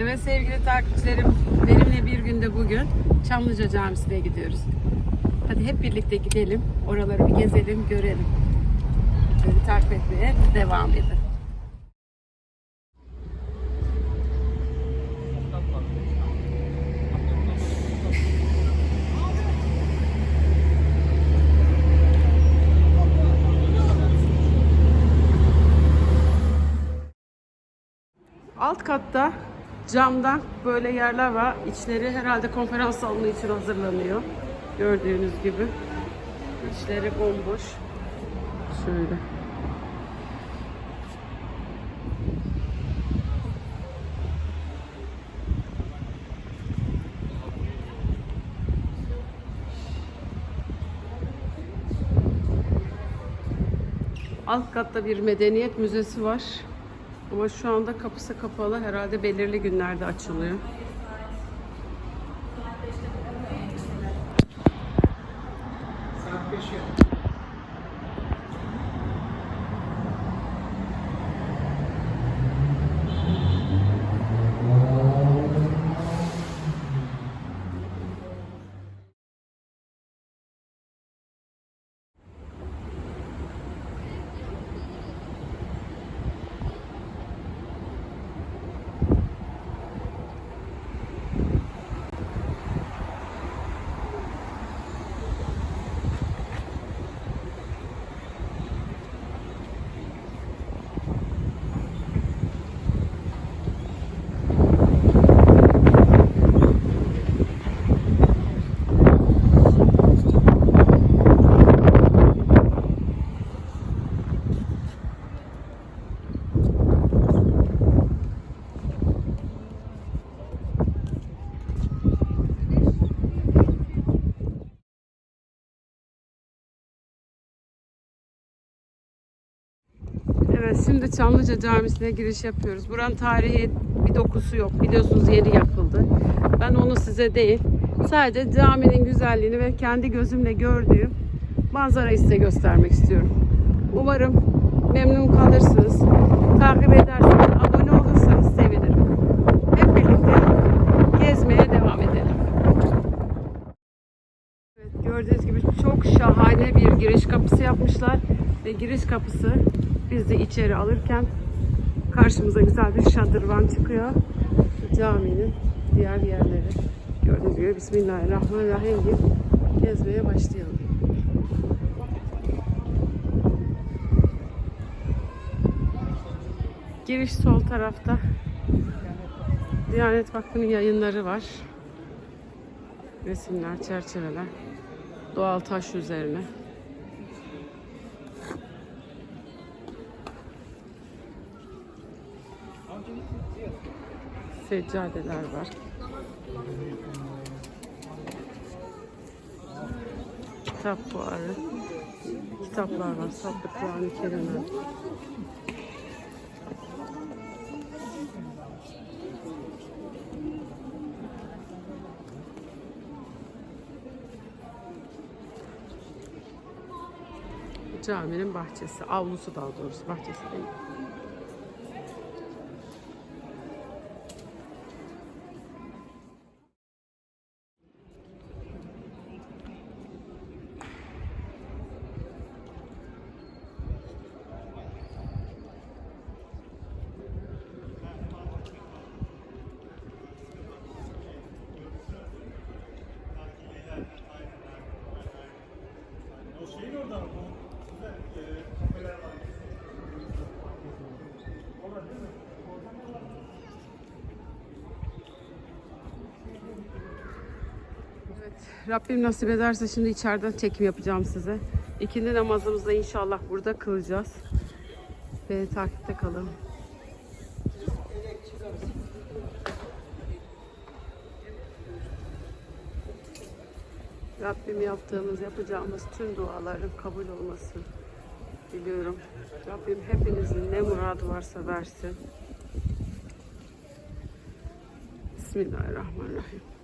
Evet sevgili takipçilerim, benimle bir günde bugün Çamlıca Camisi'ne gidiyoruz. Hadi hep birlikte gidelim, oraları bir gezelim, görelim. Beni takip etmeye devam edin. Alt katta camdan böyle yerler var. İçleri herhalde konferans salonu için hazırlanıyor. Gördüğünüz gibi. İçleri bomboş. Şöyle. Alt katta bir medeniyet müzesi var. Ama şu anda kapısı kapalı. Herhalde belirli günlerde açılıyor. Evet şimdi Çamlıca Camisi'ne giriş yapıyoruz. Buranın tarihi bir dokusu yok. Biliyorsunuz yeni yapıldı. Ben onu size değil, sadece caminin güzelliğini ve kendi gözümle gördüğüm manzarayı size göstermek istiyorum. Umarım memnun kalırsınız. Takip ederseniz, abone olursanız sevinirim. Hep birlikte gezmeye devam edelim. Evet, gördüğünüz gibi çok şahane bir giriş kapısı yapmışlar ve giriş kapısı bizi içeri alırken karşımıza güzel bir şadırvan çıkıyor. Caminin diğer yerleri. Gibi Bismillahirrahmanirrahim deyip gezmeye başlayalım. Giriş sol tarafta. Diyanet Vakfı'nın yayınları var. Resimler, çerçeveler. Doğal taş üzerine. Seccadeler var. Kitap fuarı. Kitaplar var. Saplı Kur'an-ı Kerimler. Caminin bahçesi, avlusu daha doğrusu bahçesi değil. Evet, Rabbim nasip ederse şimdi içeriden çekim yapacağım size. İkindi namazımızda inşallah burada kılacağız. Beni takipte kalın. Rabbim yaptığımız, yapacağımız tüm duaların kabul olmasını diliyorum. Rabbim hepinizin ne muradı varsa versin. Bismillahirrahmanirrahim.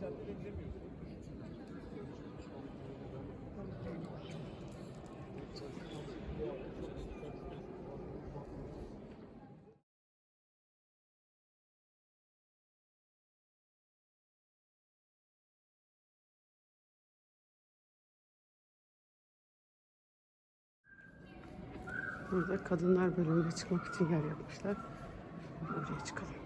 Caddeden gidemiyorsun. Burada kadınlar bölümüne çıkmak için yer yapmışlar. Oraya çıkalım.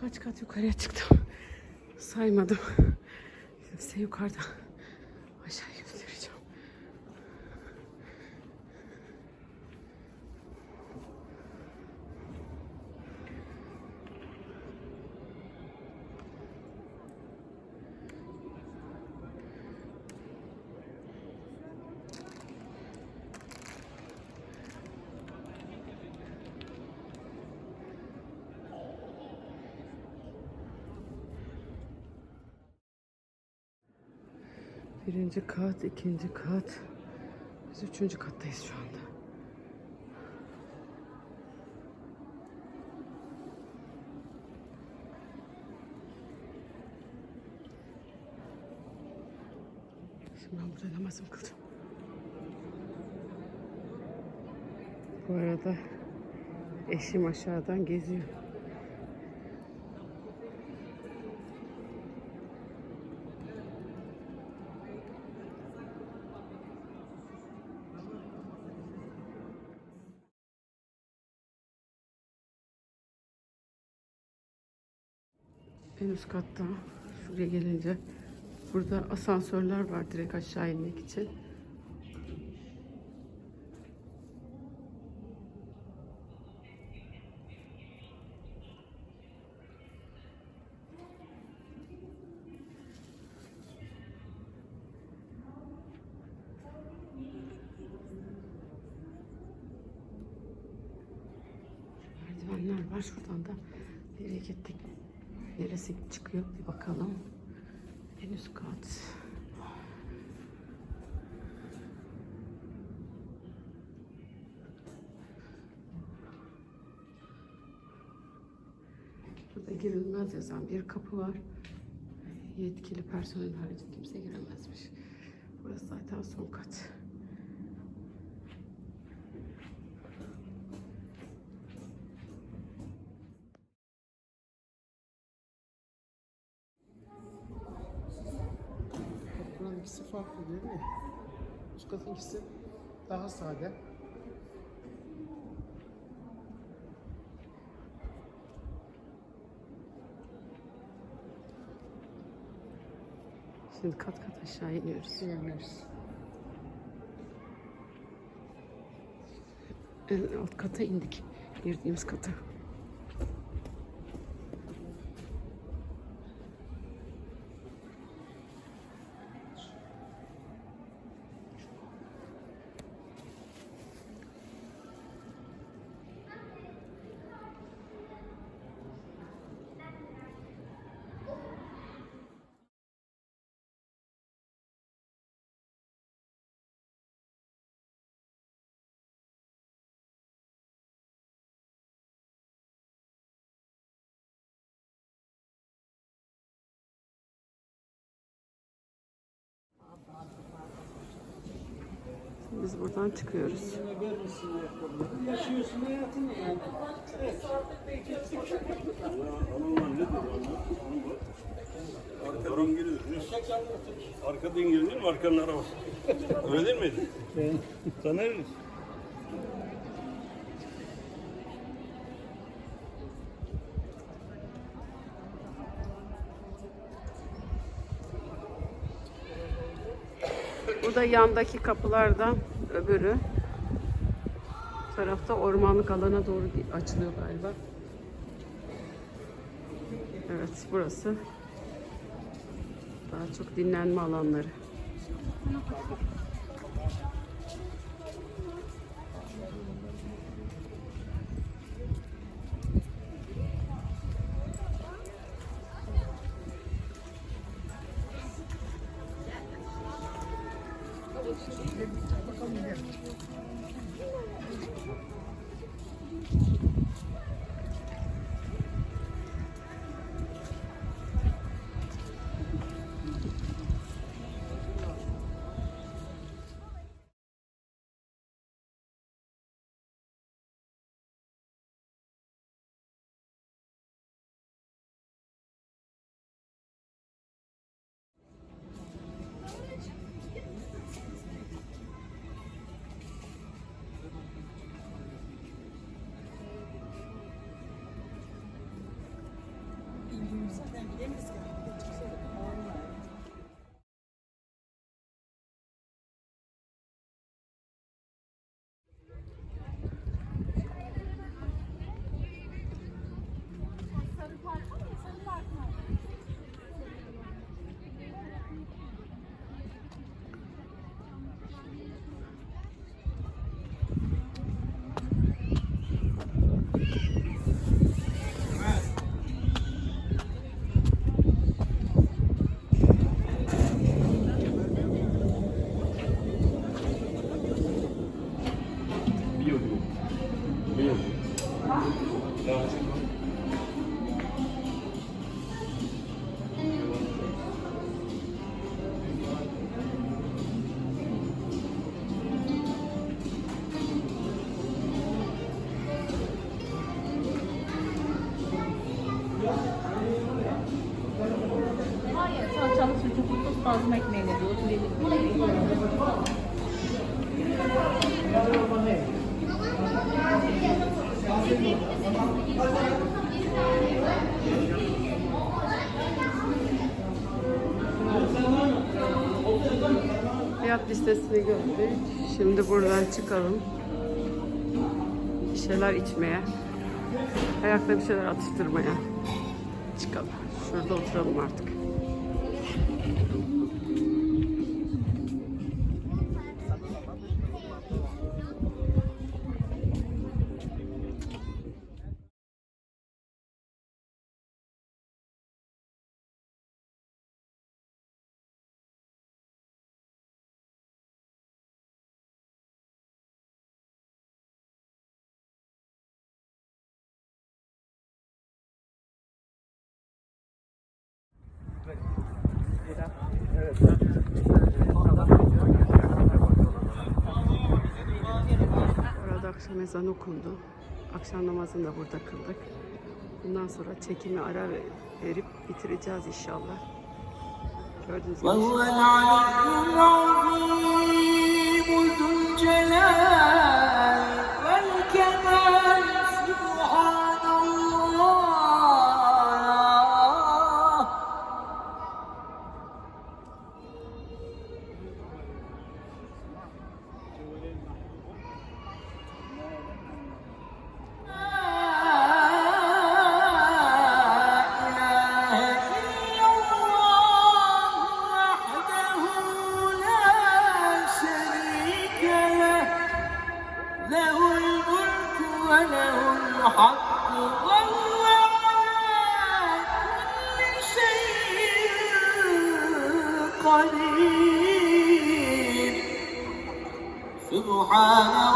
Kaç kat yukarıya çıktım. Saymadım. Size yukarıda aşağı göstereceğim. Birinci kat, ikinci kat. Biz üçüncü kattayız şu anda. Şimdi ben burada namazımı kılacağım. Bu arada eşim aşağıdan geziyor. En üst katta şuraya gelince burada asansörler var direkt aşağı inmek için. Merdivenler var şuradan da nereye gittik? Neresi çıkıyor bir bakalım. En üst kat. Burada girilmez yazan bir kapı var. Yetkili personel harici kimse giremezmiş. Burası zaten son kat. İkisi farklı değil mi? Üst katın ikisi daha sade. Şimdi kat kat aşağı iniyoruz. Diyebiliriz. En alt kata indik. Girdiğimiz kata. Biz buradan çıkıyoruz. Yaşıyorsun hayatını yani. Arkadan girilir. Arkadan girilir mi? Arkanın arabası. Öyle değil miydi? Tanırız. Da yandaki kapılardan öbürü. Bu tarafta ormanlık alana doğru açılıyor galiba. Evet burası. Daha çok dinlenme alanları. Fiyat listesini gördük. Şimdi buradan çıkalım. Bir şeyler içmeye. Ayakta bir şeyler atıştırmaya. Çıkalım. Şurada oturalım artık. Orada akşam ezanı okundu. Akşam namazını da burada kıldık. Bundan sonra çekimi ara ve- verip bitireceğiz inşallah. Gördüğünüz gibi. الحق وهو على كل شيء قدير. سبحان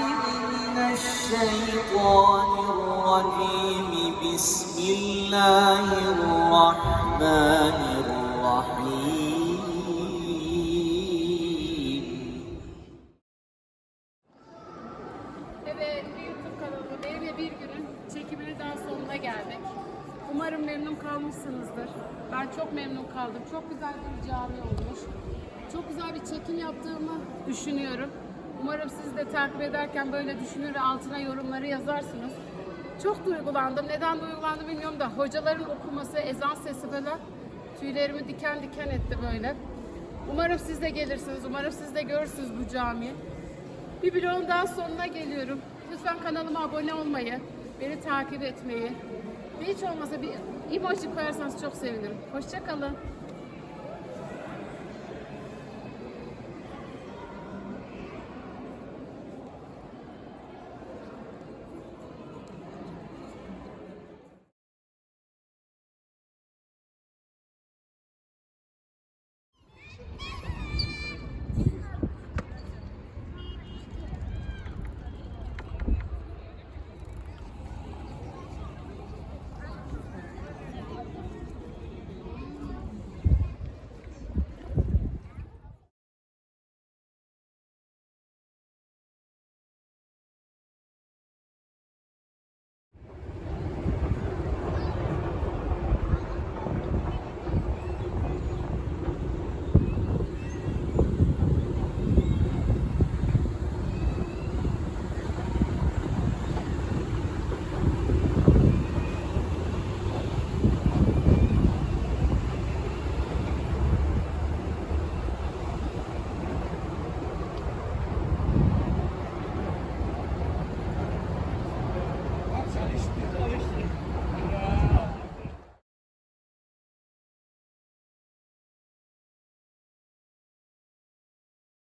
الشيطان الرجيم بسم الله الرحمن الرحيم Evet, bir YouTube kanalı benim ve bir günün çekiminin daha sonuna geldik. Umarım memnun kalmışsınızdır. Ben çok memnun kaldım. Çok güzel bir cami olmuş. Çok güzel bir çekim yaptığımı düşünüyorum. Umarım siz de takip ederken böyle düşünür ve altına yorumları yazarsınız. Çok duygulandım. Neden duygulandım bilmiyorum da hocaların okuması, ezan sesi falan tüylerimi diken diken etti böyle. Umarım siz de gelirsiniz. Umarım siz de görürsünüz bu camiyi. Bir bloğun daha sonuna geliyorum. Lütfen kanalıma abone olmayı, beni takip etmeyi ve hiç olmasa bir emoji koyarsanız çok sevinirim. Hoşçakalın.